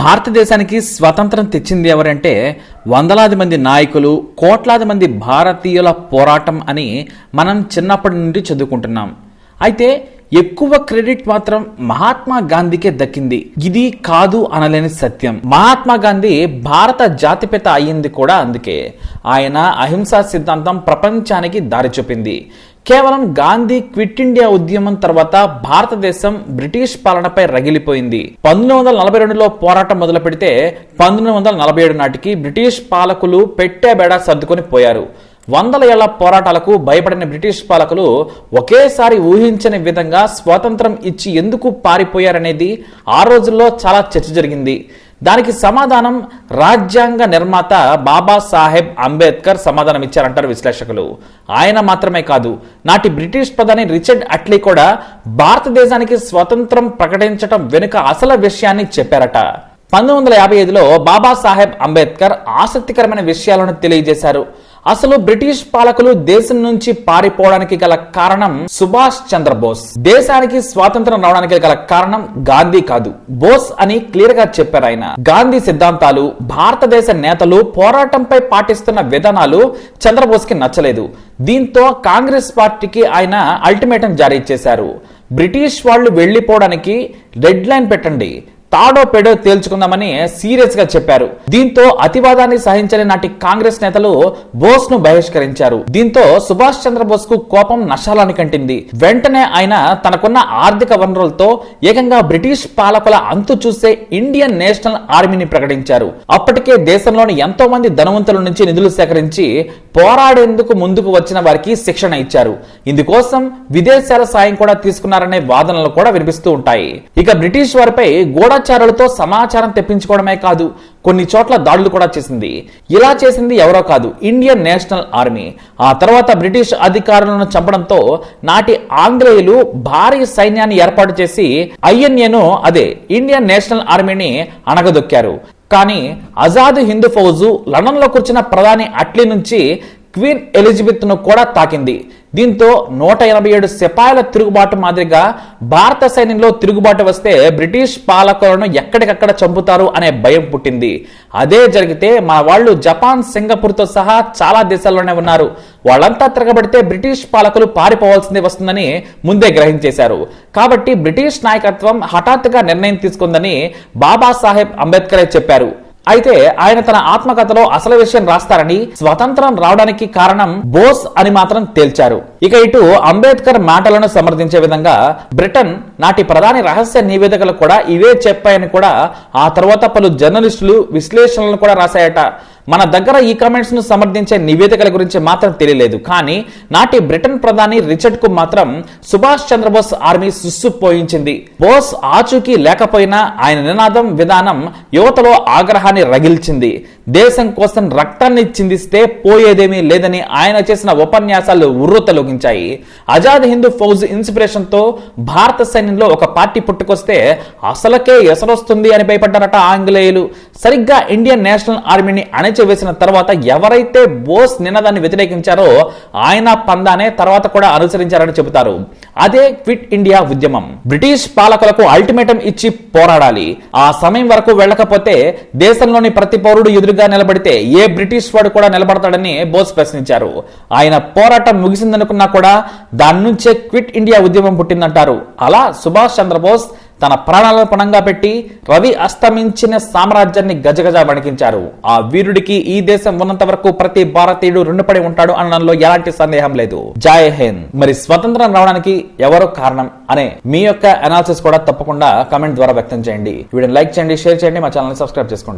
భారతదేశానికి స్వతంత్రం తెచ్చింది ఎవరంటే వందలాది మంది నాయకులు కోట్లాది మంది భారతీయుల పోరాటం అని మనం చిన్నప్పటి నుండి చదువుకుంటున్నాం. అయితే ఎక్కువ క్రెడిట్ మాత్రం మహాత్మా గాంధీకే దక్కింది. ఇది కాదు అనలేని సత్యం. మహాత్మా గాంధీ భారత జాతిపిత అయ్యింది కూడా అందుకే. ఆయన అహింసా సిద్ధాంతం ప్రపంచానికి దారి చూపింది కేవలం గాంధీ క్విట్ ఇండియా ఉద్యమం తర్వాత భారతదేశం బ్రిటిష్ పాలనపై రగిలిపోయింది. పంతొమ్మిది వందల నలభై రెండులో పోరాటం మొదలు పెడితే పంతొమ్మిది వందల నలభై ఏడు నాటికి బ్రిటిష్ పాలకులు పెట్టే బేడా సర్దుకొని పోయారు. వందల ఏళ్ళ పోరాటాలకు భయపడిన బ్రిటిష్ పాలకులు ఒకేసారి ఊహించని విధంగా స్వాతంత్రం ఇచ్చి ఎందుకు పారిపోయారనేది ఆ రోజుల్లో చాలా చర్చ జరిగింది. దానికి సమాధానం రాజ్యాంగ నిర్మాత బాబాసాహెబ్ అంబేద్కర్ సమాధానం ఇచ్చారంటారు విశ్లేషకులు. ఆయన మాత్రమే కాదు నాటి బ్రిటిష్ ప్రధాని రిచర్డ్ అట్లీ కూడా భారతదేశానికి స్వతంత్రం ప్రకటించటం వెనుక అసలు విషయాన్ని చెప్పారట. పంతొమ్మిది వందల యాభై ఐదులో బాబాసాహెబ్ అంబేద్కర్ ఆసక్తికరమైన విషయాలను తెలియజేశారు. అసలు బ్రిటిష్ పాలకులు దేశం నుంచి పారిపోవడానికి గల కారణం సుభాష్ చంద్రబోస్. దేశానికి స్వాతంత్రం రావడానికి గల కారణం గాంధీ కాదు. బోస్ అని క్లియర్గా చెప్పారు ఆయన. గాంధీ సిద్ధాంతాలు భారతదేశ నేతలు పోరాటంపై పాటిస్తున్న విధానాలు చంద్రబోస్కి నచ్చలేదు. దీంతో కాంగ్రెస్ పార్టీకి ఆయన అల్టిమేటం జారీ చేశారు. బ్రిటిష్ వాళ్ళు వెళ్ళిపోవడానికి డెడ్ లైన్ పెట్టండి. తాడో పెడో తేల్చుకుందామని సీరియస్గా చెప్పారు. దీంతో అతివాదాన్ని సహించని నాటి కాంగ్రెస్ నేతలు బోస్ను బహిష్కరించారు. దీంతో సుభాష్ చంద్రబోస్కు కోపం నష్టాలని కంటింది. వెంటనే ఆయన తనకున్న ఆర్థిక వనరులతో ఏకంగా బ్రిటిష్ పాలకుల అంతు చూసే ఇండియన్ నేషనల్ ఆర్మీని ప్రకటించారు. అప్పటికే దేశంలోని ఎంతో మంది ధనవంతుల నుంచి నిధులు సేకరించి పోరాడేందుకు ముందుకు వచ్చిన వారికి శిక్షణ ఇచ్చారు. ఇందుకోసం విదేశాల సాయం కూడా తీసుకున్నారనే వాదనలు కూడా వినిపిస్తూ ఉంటాయి. ఇక బ్రిటిష్ వారిపై గూఢచారులతో సమాచారం తెప్పించుకోవడమే కాదు కొన్ని చోట్ల దాడులు కూడా చేసింది. ఇలా చేసింది ఎవరో కాదు ఇండియన్ నేషనల్ ఆర్మీ. ఆ తర్వాత బ్రిటిష్ అధికారులను చంపడంతో నాటి ఆంగ్లేయులు భారీ సైన్యాన్ని ఏర్పాటు చేసి ఐఎన్ఏను అదే ఇండియన్ నేషనల్ ఆర్మీని అణగదొక్కారు. కానీ ఆజాద్ హిందూ ఫౌజు లండన్లో కూర్చున్న ప్రధాని అట్లీ నుంచి క్వీన్ ఎలిజబెత్ను కూడా తాకింది. దీంతో నూట ఎనభై ఏడు సిపాయిల తిరుగుబాటు మాదిరిగా భారత సైన్యంలో తిరుగుబాటు వస్తే బ్రిటిష్ పాలకులను ఎక్కడికక్కడ చంపుతారు అనే భయం పుట్టింది. అదే జరిగితే మా వాళ్ళు జపాన్ సింగపూర్తో సహా చాలా దేశాల్లోనే ఉన్నారు. వాళ్ళంతా తిరగబడితే బ్రిటిష్ పాలకులు పారిపోవాల్సింది వస్తుందని ముందే గ్రహించేశారు. కాబట్టి బ్రిటిష్ నాయకత్వం హఠాత్తుగా నిర్ణయం తీసుకుందని బాబాసాహెబ్ అంబేద్కరే చెప్పారు. అయితే ఆయన తన ఆత్మకథలో అసలు విషయం రాస్తారని స్వతంత్రం రావడానికి కారణం బోస్ అని మాత్రం తేల్చారు. ఇక ఇటు అంబేద్కర్ మాటలను సమర్థించే విధంగా బ్రిటన్ నాటి ప్రధాని రహస్య నివేదికలు కూడా ఇవే చెప్పాయని కూడా ఆ తర్వాత పలు జర్నలిస్టులు విశ్లేషణలను కూడా రాశాయట. మన దగ్గర ఈ కామెంట్స్ను సమర్థించే నివేదికల గురించి మాత్రం తెలియలేదు. కానీ నాటి బ్రిటన్ ప్రధాని రిచర్డ్కు మాత్రం సుభాష్ చంద్రబోస్ ఆర్మీ సుస్సుపోయించింది బోస్ ఆచూకీ లేకపోయినా ఆయన నినాదం విధానం యువతలో ఆగ్రహాన్ని రగిల్చింది. దేశం కోసం రక్తాన్ని చిందిస్తే పోయేదేమీ లేదని ఆయన చేసిన ఉపన్యాసాలు ఉర్రూతలొగించాయి. ఆజాద్ హిందూ ఫౌజ్ ఇన్స్పిరేషన్తో భారత సైన్యంలో ఒక పార్టీ పుట్టుకొస్తే అసలకే ఎసరొస్తుంది అని భయపడ్డారట ఆంగ్లేయులు. సరిగ్గా ఇండియన్ నేషనల్ ఆర్మీని అణచివేసిన తర్వాత ఎవరైతే బోస్ నినాదాన్ని వ్యతిరేకించారో ఆయన పందానే తర్వాత కూడా అనుసరించారని చెబుతారు. అదే క్విట్ ఇండియా ఉద్యమం. బ్రిటిష్ పాలకులకు అల్టిమేటం ఇచ్చి పోరాడాలి. ఆ సమయం వరకు వెళ్ళకపోతే దేశంలోని ప్రతి పౌరుడు ఎదురుగా నిలబడితే ఏ బ్రిటిష్ వాడు కూడా నిలబడతాడని బోస్ ప్రశ్నించారు. ఆయన పోరాటం ముగిసిందనుకున్నా కూడా దాని నుంచే క్విట్ ఇండియా ఉద్యమం పుట్టిందంటారు. అలా సుభాష్ చంద్రబోస్ తన ప్రాణాలను పణంగా పెట్టి రవి అస్తమించిన సామ్రాజ్యాన్ని గజగజ వణికించారు. ఆ వీరుడికి ఈ దేశం ఉన్నంత వరకు ప్రతి భారతీయుడు రుణపడి ఉంటాడు అనడంలో ఎలాంటి సందేహం లేదు. జాయ్ హింద్. మరి స్వతంత్రం రావడానికి ఎవరు కారణం అనే మీ యొక్క అనాలిసిస్ కూడా తప్పకుండా కమెంట్ ద్వారా వ్యక్తం చేయండి. వీడియోని లైక్ చేయండి షేర్ చేయండి మా ఛానల్ సబ్స్క్రైబ్ చేసుకోండి.